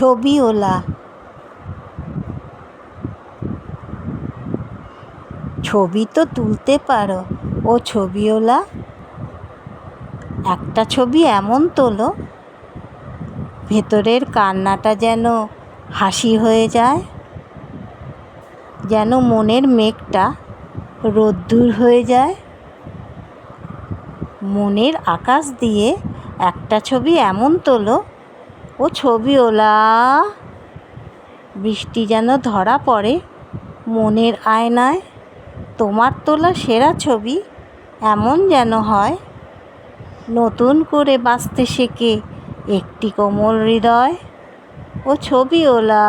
ছবিওলা ছবি তো তুলতে পারো। ও ছবিওলা একটা ছবি এমন তোলো, ভেতরের কান্নাটা যেন হাসি হয়ে যায়, যেন মনের মেঘটা রোদ্দুর হয়ে যায়। মনের আকাশ দিয়ে একটা ছবি এমন তোলো ও ছবিওলা বৃষ্টি যেন ধরা পড়ে মনের আয়নায়। তোমার তোলা সেরা ছবি এমন যেন হয়। নতুন করে বাঁচতে শেখে একটি কোমল হৃদয়। ও ছবিওলা